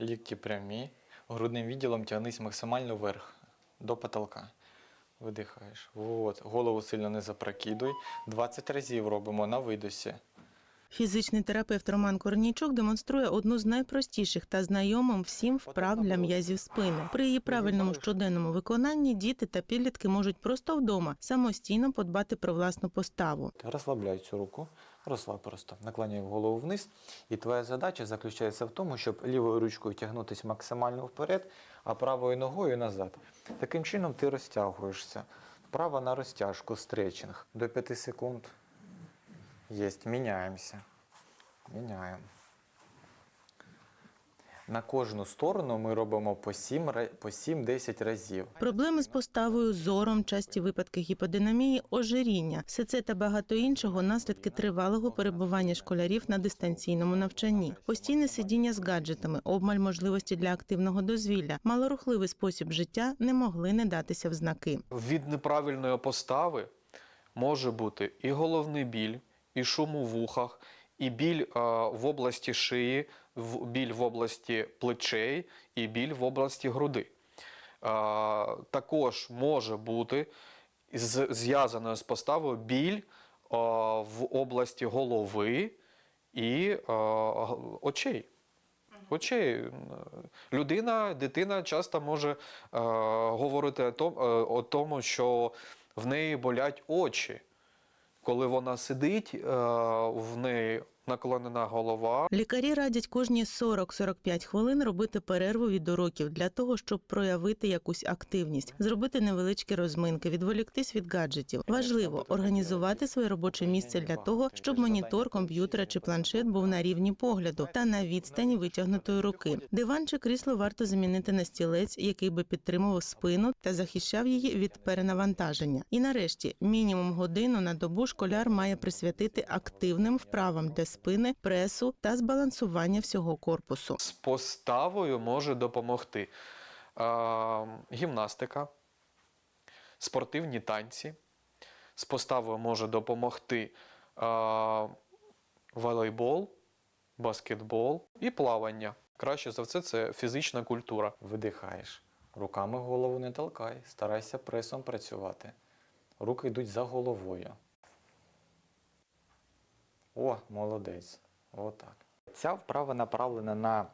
Лікті прямі. Грудним відділом тягнись максимально вверх до потолка. Видихаєш. Вот. Голову сильно не запрокидуй. 20 разів робимо на видосі. Фізичний терапевт Роман Корнійчук демонструє одну з найпростіших та знайомим всім вправ для м'язів спини. При її правильному щоденному виконанні діти та підлітки можуть просто вдома самостійно подбати про власну поставу. Розслабляй цю руку, розслаб просто, наклоняй голову вниз. І твоя задача заключається в тому, щоб лівою ручкою тягнутися максимально вперед, а правою ногою назад. Таким чином ти розтягуєшся. Право на розтяжку, стретчинг. До 5 секунд. Єсть, міняємося. Міняємо. На кожну сторону ми робимо по 7 ра- по 7-10 разів. Проблеми з поставою, зором, часті випадки гіподинамії, ожиріння, все це та багато іншого наслідки тривалого перебування школярів на дистанційному навчанні, постійне сидіння з гаджетами, обмаль можливості для активного дозвілля, малорухливий спосіб життя не могли не датися в знаки. Від неправильної постави може бути і головний біль, і шум у вухах, і біль е, в області шиї, в- біль в області плечей, і біль в області груди. Е, також може бути з- зв'язаною з поставою біль е, в області голови і е, очей. Очей. Людина, дитина часто може е, говорити о тому, що в неї болять очі. Коли вона сидить, е, в неї наклонена голова, Лікарі радять кожні 40-45 хвилин робити перерву від уроків для того, щоб проявити якусь активність, зробити невеличкі розминки, відволіктись від гаджетів. Важливо організувати своє робоче місце для того, щоб монітор комп'ютера чи планшет був на рівні погляду та на відстані витягнутої руки. Диван чи крісло варто замінити на стілець, який би підтримував спину та захищав її від перенавантаження. І нарешті мінімум годину на добу школяр має присвятити активним вправам для спини, пресу та збалансування всього корпусу. з поставою може допомогти е, гімнастика, спортивні танці. З поставою може допомогти е, волейбол, баскетбол і плавання. Краще за все, це фізична культура. Видихаєш. Руками голову не толкай. Старайся пресом працювати. Руки йдуть за головою. О, молодець. Отак. Ця вправа направлена на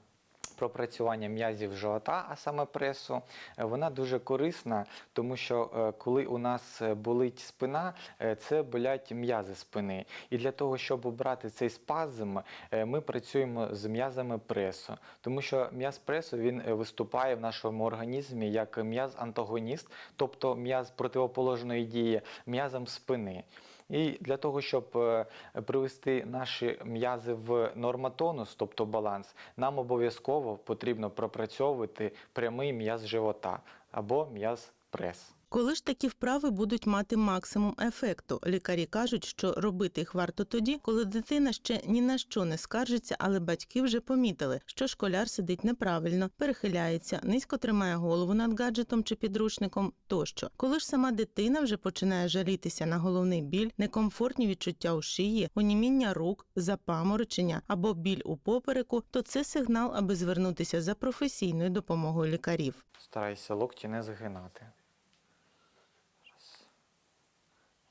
пропрацювання м'язів живота, а саме пресу. Вона дуже корисна, тому що е, коли у нас е, болить спина, е, це болять м'язи спини. І для того, щоб обрати цей спазм, ми працюємо з м'язами пресу, тому що м'яз пресу він виступає в нашому організмі як м'яз-антагоніст, тобто м'яз противоположної дії м'язам спини. І для того, щоб е, привести наші м'язи в нормотонус, тобто баланс, нам обов'язково потрібно пропрацьовувати прямий м'яз живота або м'яз прес. Коли ж такі вправи будуть мати максимум ефекту? Лікарі кажуть, що робити їх варто тоді, коли дитина ще ні на що не скаржиться, але батьки вже помітили, що школяр сидить неправильно, перехиляється, низько тримає голову над гаджетом чи підручником тощо. Коли ж сама дитина вже починає жалітися на головний біль, некомфортні відчуття у шиї, оніміння рук, запаморочення або біль у попереку, то це сигнал, аби звернутися за професійною допомогою лікарів. Старайся локті не згинати.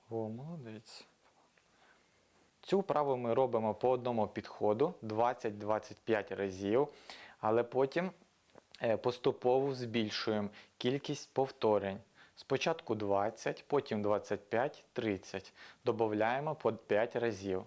О, молодець. Цю вправу ми робимо по одному підходу 20-25 разів, але потім е, поступово збільшуємо кількість повторень. Спочатку 20, потім 25, 30. Додаємо по 5 разів.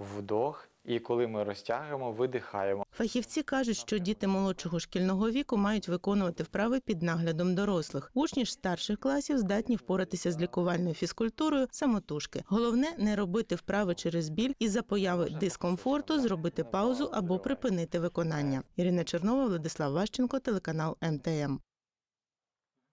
Вдох. І коли ми розтягуємо, видихаємо. Фахівці кажуть, що діти молодшого шкільного віку мають виконувати вправи під наглядом дорослих. Учні ж старших класів здатні впоратися з лікувальною фізкультурою самотужки. Головне не робити вправи через біль і за появи дискомфорту зробити паузу або припинити виконання. Ірина Чернова, Владислав Ващенко, телеканал МТМ.